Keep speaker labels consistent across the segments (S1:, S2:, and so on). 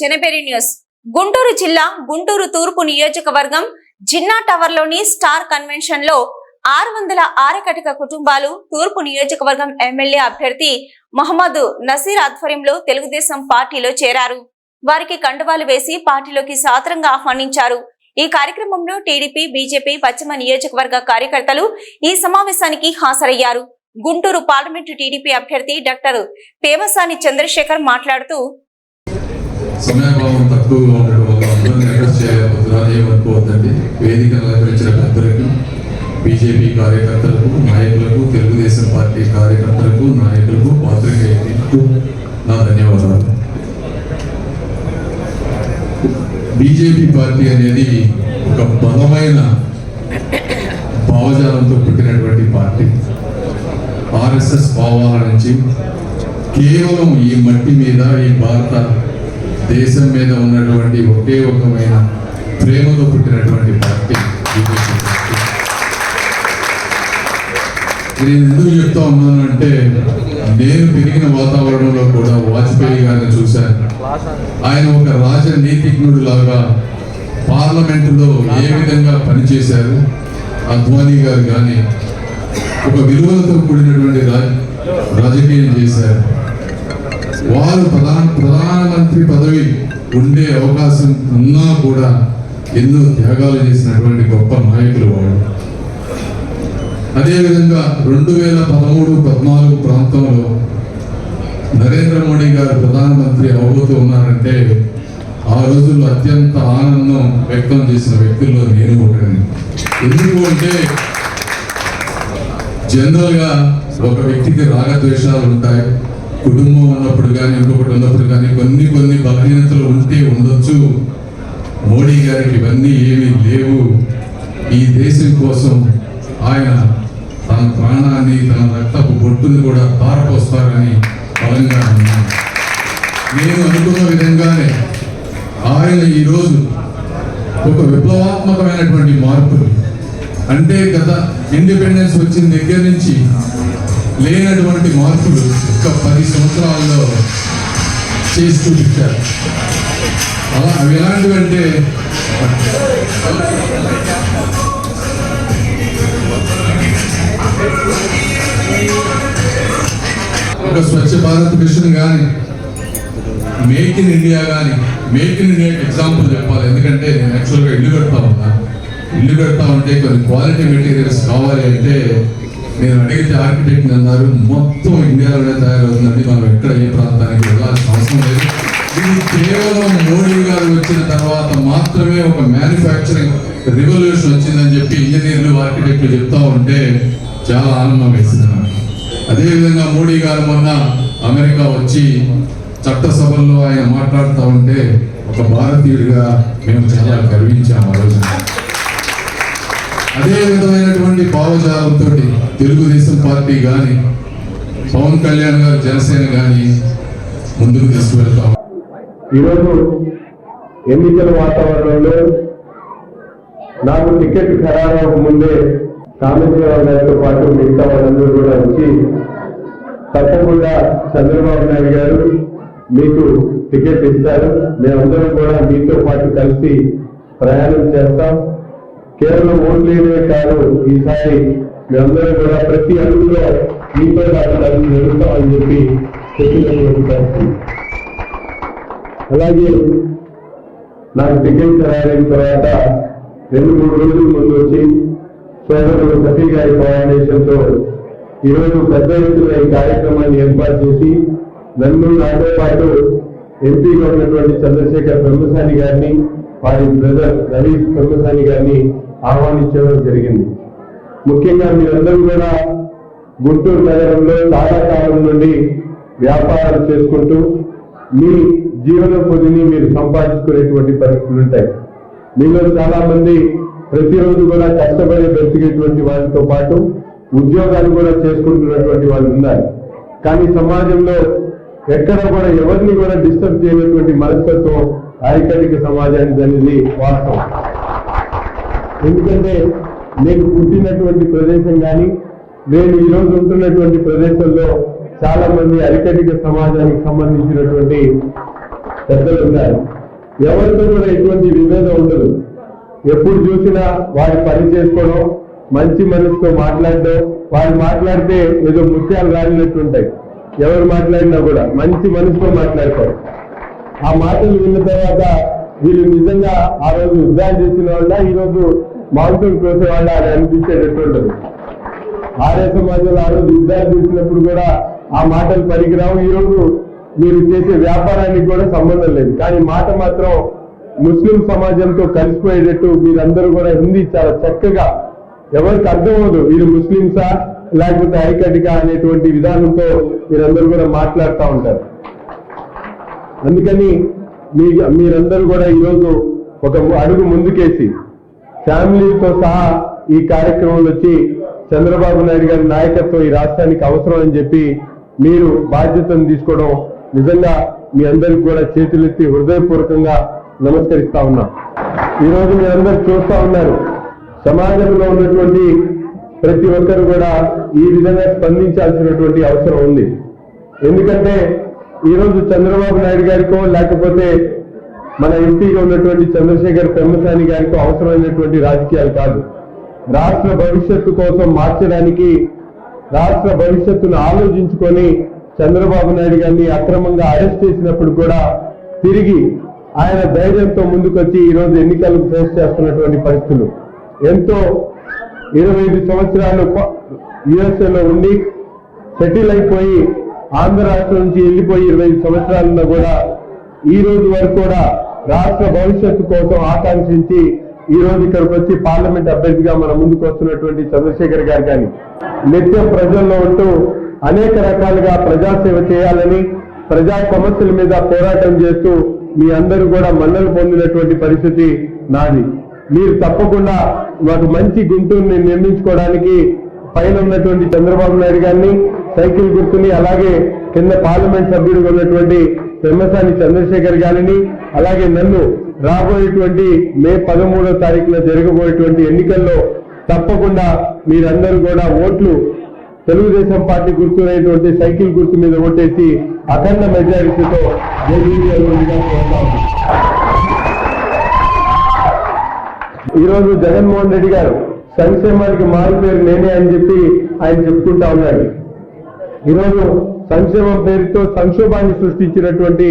S1: జనబెరి news. Guntur జిల్లా గుంటూరు తూర్పు నియోజకవర్గం జిన్నా టవర్లోని స్టార్ కన్వెన్షన్లో ఆరు వందల ఆరకటిక కుటుంబాలు తూర్పు నియోజకవర్గం ఎమ్మెల్యే అభ్యర్థి మహమ్మద్ నసీర్ ఆధ్వర్యంలో తెలుగుదేశం పార్టీలో చేరారు. వారికి కండువాలు వేసి పార్టీలోకి సాత్రంగా ఆహ్వానించారు. ఈ కార్యక్రమంలో టీడీపీ బీజేపీ పశ్చిమ నియోజకవర్గ కార్యకర్తలు ఈ సమావేశానికి హాజరయ్యారు. గుంటూరు పార్లమెంటు టీడీపీ అభ్యర్థి డాక్టర్ పేమసాని చంద్రశేఖర్ మాట్లాడుతూ
S2: సమయాభావం తక్కువగా ఉండడం వల్ల అందరినీ అడ్రస్ చేయకపోతున్నారు ఏమనుకోవద్దండి. వేదిక అలంకరించిన పెద్దలకు బీజేపీ కార్యకర్తలకు నాయకులకు తెలుగుదేశం పార్టీ కార్యకర్తలకు నాయకులకు పాత్రికేయులకు నా ధన్యవాదాలు. బీజేపీ పార్టీ అనేది ఒక బలమైన భావజాలంతో పుట్టినటువంటి పార్టీ. ఆర్ఎస్ఎస్ భావాల నుంచి కేవలం ఈ మట్టి మీద ఈ భారత దేశం మీద ఉన్నటువంటి ఒకే ఒకమైన ప్రేమతో పుట్టినటువంటి పార్టీ నేను ఎందుకు చెప్తా ఉన్నాను అంటే నేను పెరిగిన వాతావరణంలో కూడా వాజ్పేయి గారిని చూశాను. ఆయన ఒక రాజనీతిజ్ఞుడు లాగా పార్లమెంటులో ఏ విధంగా పనిచేశారు అద్వానీ గారు కానీ ఒక విలువలతో కూడినటువంటి రాజ రాజకీయం చేశారు. వారు ప్రధాన ప్రధానమంత్రి పదవి ఉండే అవకాశం ఉన్నా కూడా ఎన్నో త్యాగాలు చేసినటువంటి గొప్ప నాయకులు వాడు అదేవిధంగా రెండు వేల పదమూడు పద్నాలుగు ప్రాంతంలో నరేంద్ర మోడీ గారు ప్రధానమంత్రి అవబోతూ ఉన్నారంటే ఆ రోజుల్లో అత్యంత ఆనందం వ్యక్తం చేసిన వ్యక్తుల్లో నేను ఒకరిని ఎందుకు అంటే జనరల్గా ఒక వ్యక్తికి రాగద్వేషాలు ఉంటాయి. కుటుంబం ఉన్నప్పుడు కానీ ఇంకొకటి ఉన్నప్పుడు కానీ కొన్ని కొన్ని బలహీనతలు ఉంటే ఉండొచ్చు. మోడీ గారికి ఇవన్నీ ఏమీ లేవు. ఈ దేశం కోసం ఆయన తన ప్రాణాన్ని తన రక్తపు బొట్టుని కూడా పారపోస్తారని బలంగా ఉన్నాను నేను అనుకున్న విధంగానే ఆయన ఈరోజు ఒక విప్లవాత్మకమైనటువంటి మార్పులు. అంటే గత ఇండిపెండెన్స్ వచ్చిన దగ్గర నుంచి లేనటువంటి మార్పులు ఒక పది సంవత్సరాల్లో చేసి చూపించారు అలా అవి ఎలాంటివంటే ఒక స్వచ్ఛ భారత్ మిషన్ కానీ మేక్ ఇన్ ఇండియా కానీ మేక్ ఇన్ ఇండియా ఎగ్జాంపుల్ చెప్పాలి. ఎందుకంటే నేను యాక్చువల్గా ఇల్లు కడతా ఉన్నా. ఇల్లు కడతా ఉంటే కొన్ని క్వాలిటీ మెటీరియల్స్ కావాలి అంటే నేను అడిగితే ఆర్కిటెక్ట్ అన్నారు మొత్తం ఇండియాలోనే తయారవుతుందండి మనం ఎక్కడ ఏ ప్రాంతానికి వెళ్ళాల్సిన అవసరం లేదు. ఇది కేవలం మోడీ గారు వచ్చిన తర్వాత మాత్రమే ఒక మ్యానుఫ్యాక్చరింగ్ రివల్యూషన్ వచ్చిందని చెప్పి ఇంజనీర్లు ఆర్కిటెక్ట్లు చెప్తా ఉంటే చాలా ఆనందం వేసింది నాకు. అదేవిధంగా మోడీ గారు మొన్న అమెరికా వచ్చి చట్టసభల్లో ఆయన మాట్లాడుతూ ఉంటే ఒక భారతీయుడిగా మేము చాలా గర్వించాము ఆ రోజున. అదే విధమైనటువంటి భావజాలంతో తెలుగుదేశం పార్టీ కానీ పవన్ కళ్యాణ్ గారు జనసేన కానీ ముందుకు తీసుకువెళ్తాం.
S3: ఈరోజు ఎన్నికల వాతావరణంలో నాకు టికెట్ ఖరారు ముందే కామేశ్వరరావు గారితో పాటు మిగతా వాళ్ళందరూ కూడా వచ్చి తప్పకుండా చంద్రబాబు నాయుడు గారు మీకు టికెట్ ఇస్తారు. మేమందరం కూడా మీతో పాటు కలిసి ప్రయాణం చేస్తాం. కేవలం ఓట్లేనే కాదు ఈసారి మేమందరం కూడా ప్రతి అడుగులో మీతో పాటు కలిసి నడుస్తామని చెప్పి చెప్పినటువంటి అలాగే నాకు టికెట్ ఖరారైన తర్వాత రెండు మూడు రోజుల ముందు వచ్చి సోదరుడు సతీ గారి ఫౌండేషన్ ఈరోజు పెద్ద ఎత్తున ఈ కార్యక్రమాన్ని ఏర్పాటు చేసి నన్ను నాతో పాటు ఎంపీగా ఉన్నటువంటి చంద్రశేఖర్ బ్రహ్మసాని గారిని వారి బ్రదర్ రవీష్ బ్రహ్మసాని గారిని ఆహ్వానించడం జరిగింది. ముఖ్యంగా మీరందరూ కూడా గుంటూరు నగరంలో చాలా కాలం నుండి వ్యాపారాలు చేసుకుంటూ మీ జీవనోపాధిని మీరు సంపాదించుకునేటువంటి పరిస్థితులు ఉంటాయి. మీలో చాలా మంది ప్రతిరోజు కూడా కష్టపడి బ్రతికేటువంటి వారితో పాటు ఉద్యోగాలు కూడా చేసుకుంటున్నటువంటి వాళ్ళు ఉన్నారు. కానీ సమాజంలో ఎక్కడ కూడా ఎవరిని కూడా డిస్టర్బ్ చేయనటువంటి మనస్తత్వం ఆరికటిక సమాజానికి అనేది వాస్తవం. ఎందుకంటే నేను పుట్టినటువంటి ప్రదేశం కానీ నేను ఈ ఉంటున్నటువంటి ప్రదేశంలో చాలా మంది అరికటిక సమాజానికి సంబంధించినటువంటి పెద్దలు ఉన్నారు ఎవరితో కూడా ఎటువంటి విభేదం ఉండదు. ఎప్పుడు చూసినా వారి పని చేసుకోవడం మంచి మనసుతో మాట్లాడడం వారు మాట్లాడితే ఏదో ముత్యాలు రాలినట్టు ఉంటాయి ఎవరు మాట్లాడినా కూడా మంచి మనసుతో మాట్లాడతారు. ఆ మాటలు విన్న తర్వాత వీళ్ళు నిజంగా ఆ రోజు యుద్ధాలు చేసిన వాళ్ళ ఈ రోజు మాంసూన్ వాళ్ళు వాళ్ళ అనిపించేటట్టు ఉంటుంది ఆర్య సమాజంలో ఆ రోజు యుద్ధాలు చేసినప్పుడు కూడా ఆ మాటలు పనికిరావు. ఈరోజు మీరు చేసే వ్యాపారానికి కూడా సంబంధం లేదు. కానీ మాట మాత్రం ముస్లిం సమాజంతో కలిసిపోయేటట్టు మీరందరూ కూడా హిందీ చాలా చక్కగా. ఎవరికి అర్థం అవ్వదు. వీళ్ళు ముస్లింసా లేకపోతే ఐకటిక అనేటువంటి విధానంతో మీరందరూ కూడా మాట్లాడుతూ ఉంటారు. అందుకని మీ మీరందరూ కూడా ఈరోజు ఒక అడుగు ముందుకేసి ఫ్యామిలీతో సహా ఈ కార్యక్రమంలో వచ్చి చంద్రబాబు నాయుడు గారి నాయకత్వం ఈ రాష్ట్రానికి అవసరం అని చెప్పి మీరు బాధ్యతను తీసుకోవడం నిజంగా మీ అందరికి కూడా చేతులెత్తి హృదయపూర్వకంగా నమస్కరిస్తా ఉన్నా. ఈరోజు మీ మీరందరూ చూస్తా ఉన్నారు. సమాజంలో ఉన్నటువంటి ప్రతి ఒక్కరు కూడా ఈ విధంగా స్పందించాల్సినటువంటి అవసరం ఉంది. ఎందుకంటే ఈరోజు చంద్రబాబు నాయుడు గారికో లేకపోతే మన ఎంపీగా ఉన్నటువంటి చంద్రశేఖర్ పెమ్మసాని గారికి అవసరమైనటువంటి రాజకీయాలు కాదు. రాష్ట్ర భవిష్యత్తు కోసం మార్చడానికి రాష్ట్ర భవిష్యత్తును ఆలోచించుకొని చంద్రబాబు నాయుడు గారిని అక్రమంగా అరెస్ట్ చేసినప్పుడు కూడా తిరిగి ఆయన ధైర్యంతో ముందుకొచ్చి ఈరోజు ఎన్నికలకు ఫేస్ చేస్తున్నటువంటి పరిస్థితులు. ఎంతో ఇరవై ఐదు సంవత్సరాలు యుఎస్ఏలో ఉండి సెటిల్ అయిపోయి ఆంధ్ర రాష్ట్రం నుంచి వెళ్ళిపోయి ఇరవై ఐదు సంవత్సరాలున్నా కూడా ఈ రోజు వరకు కూడా రాష్ట్ర భవిష్యత్తు కోసం ఆకాంక్షించి ఈ రోజు ఇక్కడికి వచ్చి పార్లమెంట్ అభ్యర్థిగా మన ముందుకు వస్తున్నటువంటి చంద్రశేఖర్ గారు కానీ నిత్యం ప్రజల్లో ఉంటూ అనేక రకాలుగా ప్రజాసేవ చేయాలని ప్రజా సమస్యల మీద పోరాటం చేస్తూ మీ అందరూ కూడా మన్నలు పొందినటువంటి పరిస్థితి నాది. మీరు తప్పకుండా మాకు మంచి గుంటూరుని నిర్మించుకోవడానికి పైన ఉన్నటువంటి చంద్రబాబు నాయుడు గారిని సైకిల్ గుర్తుని అలాగే కింద పార్లమెంట్ సభ్యుడిగా ఉన్నటువంటి పెమ్మసాని చంద్రశేఖర్ గారిని అలాగే నన్ను రాబోయేటువంటి మే పదమూడో తారీఖున జరగబోయేటువంటి ఎన్నికల్లో తప్పకుండా మీరందరూ కూడా ఓట్లు తెలుగుదేశం పార్టీ గుర్తునేటువంటి సైకిల్ గుర్తు మీద ఓటేసి అఖండ మెజారిటీతో ఈరోజు జగన్మోహన్ రెడ్డి గారు సంక్షేమానికి మారు పేరు నేనే అని చెప్పి ఆయన చెప్పుకుంటా ఉన్నాడు ఈరోజు సంక్షేమం పేరుతో సంక్షోభాన్ని సృష్టించినటువంటి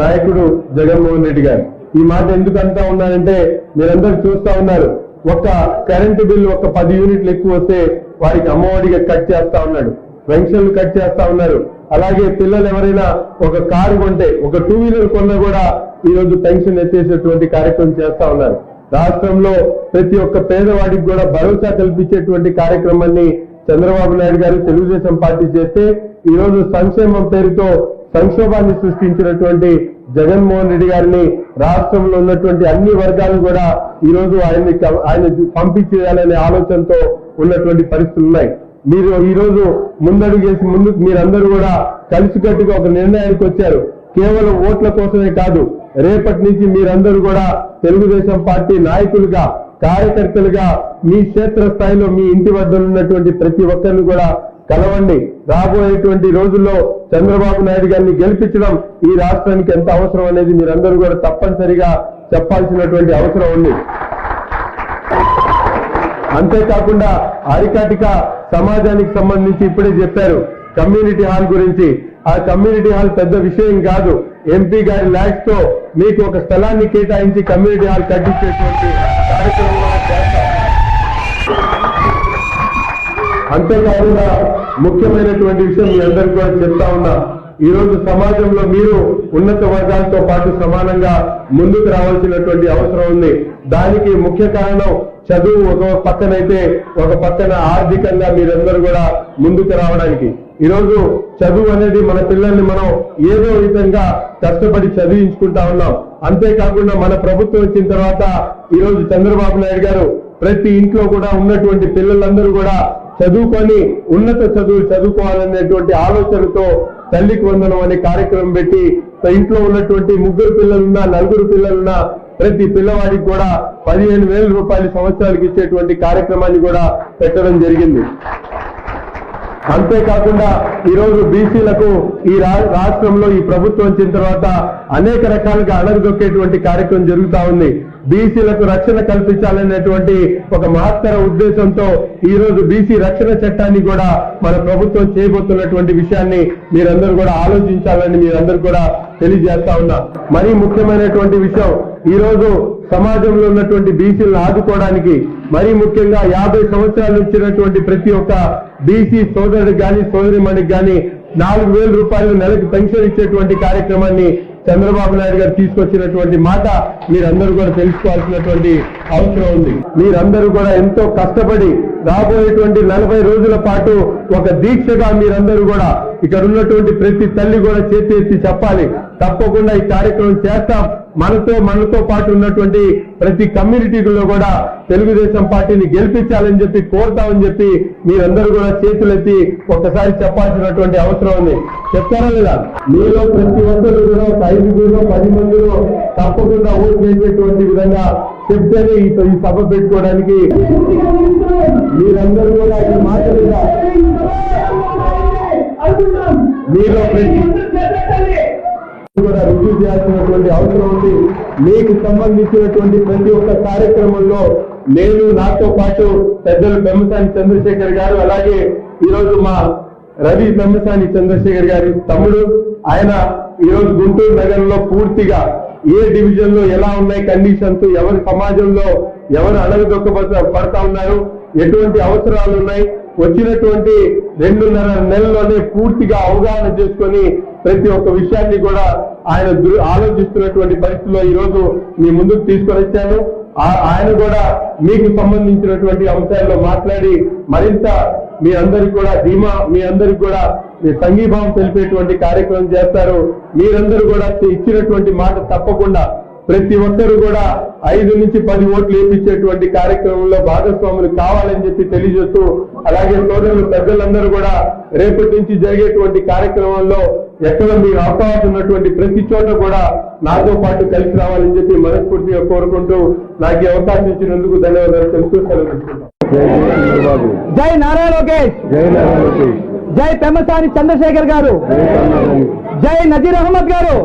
S3: నాయకుడు జగన్మోహన్ రెడ్డి గారు. ఈ మాట ఎందుకు అంటా ఉన్నారంటే మీరందరూ చూస్తా ఉన్నారు. ఒక కరెంటు బిల్లు ఒక పది యూనిట్లు ఎక్కువ వస్తే వారికి అమ్మఒడిగా కట్ చేస్తా ఉన్నాడు. పెన్షన్లు కట్ చేస్తా ఉన్నారు. అలాగే పిల్లలు ఎవరైనా ఒక కారు కొంటే ఒక టూ వీలర్ కొన్నా కూడా ఈ రోజు పెన్షన్ ఎత్తేసేటువంటి కార్యక్రమం చేస్తా ఉన్నారు. రాష్ట్రంలో ప్రతి ఒక్క పేదవాడికి కూడా భరోసా కల్పించేటువంటి కార్యక్రమాన్ని చంద్రబాబు నాయుడు గారు తెలుగుదేశం పార్టీ చేస్తే ఈరోజు సంక్షేమం పేరుతో సంక్షోభాన్ని సృష్టించినటువంటి జగన్మోహన్ రెడ్డి గారిని రాష్ట్రంలో ఉన్నటువంటి అన్ని వర్గాలు కూడా ఈ రోజు ఆయన్ని ఆయన పంపించేయాలనే ఆలోచనతో ఉన్నటువంటి పరిస్థితులు ఉన్నాయి. మీరు ఈ రోజు ముందడుగేసి ముందు మీరందరూ కూడా కలిసికట్టుగా ఒక నిర్ణయానికి వచ్చారు. కేవలం ఓట్ల కోసమే కాదు రేపటి నుంచి మీరందరూ కూడా తెలుగుదేశం పార్టీ నాయకులుగా కార్యకర్తలుగా మీ క్షేత్ర స్థాయిలో మీ ఇంటి వద్ద ఉన్నటువంటి ప్రతి ఒక్కరిని కూడా కలవండి. రాబోయేటువంటి రోజుల్లో చంద్రబాబు నాయుడు గారిని గెలిపించడం ఈ రాష్ట్రానికి ఎంత అవసరం అనేది మీరందరూ కూడా తప్పనిసరిగా చెప్పాల్సినటువంటి అవసరం ఉంది. అంతేకాకుండా అరికాటిక సమాజానికి సంబంధించి ఇప్పుడే చెప్పారు కమ్యూనిటీ హాల్ గురించి. ఆ కమ్యూనిటీ హాల్ పెద్ద విషయం కాదు. ఎంపీ గారి ల్యాక్స్తో మీకు ఒక స్థలాన్ని కేటాయించి కమ్యూనిటీ హాల్ కట్టించేటువంటి కార్యక్రమం అంతేకాకుండా ముఖ్యమైనటువంటి విషయం మీ అందరికీ కూడా చెప్తా ఉన్నా. ఈ రోజు సమాజంలో మీరు ఉన్నత వర్గాలతో పాటు సమానంగా ముందుకు రావాల్సినటువంటి అవసరం ఉంది. దానికి ముఖ్య కారణం చదువు ఒక పక్కనైతే ఒక పక్కన ఆర్థికంగా మీరందరూ కూడా ముందుకు రావడానికి. ఈరోజు చదువు అనేది మన పిల్లల్ని మనం ఏదో విధంగా కష్టపడి చదివించుకుంటా ఉన్నాం. అంతేకాకుండా మన ప్రభుత్వం వచ్చిన తర్వాత ఈ రోజు చంద్రబాబు నాయుడు గారు ప్రతి ఇంట్లో కూడా ఉన్నటువంటి పిల్లలందరూ కూడా చదువుకొని ఉన్నత చదువులు చదువుకోవాలనేటువంటి ఆలోచనతో తల్లికి వందనం అనే కార్యక్రమం పెట్టి ఇంట్లో ఉన్నటువంటి ముగ్గురు పిల్లలున్నా నలుగురు పిల్లలున్నా ప్రతి పిల్లవాడికి కూడా పదిహేను వేల రూపాయలు సంవత్సరాలకు ఇచ్చేటువంటి కార్యక్రమాన్ని కూడా పెట్టడం జరిగింది. అంతేకాకుండా ఈ రోజు బీసీలకు ఈ రా- రాష్ట్రంలో ఈ ప్రభుత్వం వచ్చిన తర్వాత అనేక రకాలుగా అణగదొక్కేటువంటి కార్యక్రమం జరుగుతా ఉంది. బీసీలకు రక్షణ కల్పించాలనేటువంటి ఒక మహత్తర ఉద్దేశంతో ఈ రోజు బీసీ రక్షణ చట్టాన్ని కూడా మన ప్రభుత్వం చేయబోతున్నటువంటి విషయాన్ని మీరందరూ కూడా ఆలోచించాలని మీరందరూ కూడా తెలియజేస్తా ఉన్నా. మరీ ముఖ్యమైనటువంటి విషయం ఈ రోజు సమాజంలో ఉన్నటువంటి బీసీలను ఆదుకోవడానికి మరీ ముఖ్యంగా యాభై సంవత్సరాలు నుంచినటువంటి ప్రతి ఒక్క బీసీ సోదరుడికి కానీ సోదరిమణికి కానీ నాలుగు వేల రూపాయలు నెలకు పెన్షన్ ఇచ్చేటువంటి కార్యక్రమాన్ని చంద్రబాబు నాయుడు గారు తీసుకొచ్చినటువంటి మాట మీరందరూ కూడా తెలుసుకోవాల్సినటువంటి అవసరం ఉంది. మీరందరూ కూడా ఎంతో కష్టపడి రాబోయేటువంటి నలభై రోజుల పాటు ఒక దీక్షగా మీరందరూ కూడా ఇక్కడ ఉన్నటువంటి ప్రతి తల్లి కూడా చేతి ఎత్తి చెప్పాలి. తప్పకుండా ఈ కార్యక్రమం చేస్తాం. మనతో మనతో పాటు ఉన్నటువంటి ప్రతి కమ్యూనిటీలో కూడా తెలుగుదేశం పార్టీని గెలిపించాలని చెప్పి కోరుతామని చెప్పి మీరందరూ కూడా చేతులెత్తి ఒక్కసారి చెప్పాల్సినటువంటి అవసరం ఉంది. చెప్తారా లేదా? మీలో ప్రతి ఒక్కరు ఐదుగురులో ఐదుగురు పది మందిలో తప్పకుండా ఓటు వేసేటువంటి విధంగా చెప్తేనే ఈ సభ పెట్టుకోవడానికి మీరందరూ కూడా ఈ మాట మీద మీలో కూడా రుజువు చేయాల్సినటువంటి అవసరం ఉంది. మీకు సంబంధించినటువంటి ప్రతి ఒక్క కార్యక్రమంలో నేను నాతో పాటు పెద్దలు పెమ్మసాని చంద్రశేఖర్ గారు అలాగే ఈ రోజు మా రవి పెమ్మసాని చంద్రశేఖర్ గారి తమ్ముడు ఆయన ఈ రోజు గుంటూరు నగరంలో పూర్తిగా ఏ డివిజన్లో ఎలా ఉన్నాయి కండిషన్స్ ఎవరి సమాజంలో ఎవరు అణగదొక్క పడతా ఉన్నారు ఎటువంటి అవసరాలు ఉన్నాయి వచ్చినటువంటి రెండున్నర నెలలోనే పూర్తిగా అవగాహన చేసుకొని ప్రతి ఒక్క విషయాన్ని కూడా ఆయన ఆలోచిస్తున్నటువంటి పరిస్థితిలో ఈ రోజు మీ ముందుకు తీసుకొని వచ్చాను. ఆ- ఆయన కూడా మీకు సంబంధించినటువంటి అంశాల్లో మాట్లాడి మరింత మీ అందరికి కూడా ధీమా మీ అందరికి కూడా సంఘీభావం తెలిపేటువంటి కార్యక్రమం చేస్తారు. మీరందరూ కూడా ఇచ్చినటువంటి మాట తప్పకుండా ప్రతి ఒక్కరు కూడా ఐదు నుంచి పది ఓట్లు వేయించేటువంటి కార్యక్రమంలో భాగస్వాములు కావాలని చెప్పి తెలియజేస్తూ అలాగే సోదరులు పెద్దలందరూ కూడా రేపటి నుంచి జరిగేటువంటి కార్యక్రమంలో ఎక్కడ మీకు అవకాశం ఉన్నటువంటి ప్రతి చోట కూడా నాతో పాటు కలిసి రావాలని చెప్పి మనస్ఫూర్తిగా కోరుకుంటూ నాకు ఈ అవకాశం ఇచ్చినందుకు ధన్యవాదాలు తెలుస్తూ సెలవు తీసుకుంటాం.
S4: జై నారా లోకేష్. జై పెమ్మసాని చంద్రశేఖర్ గారు. జై నజీర్ అహ్మద్ గారు.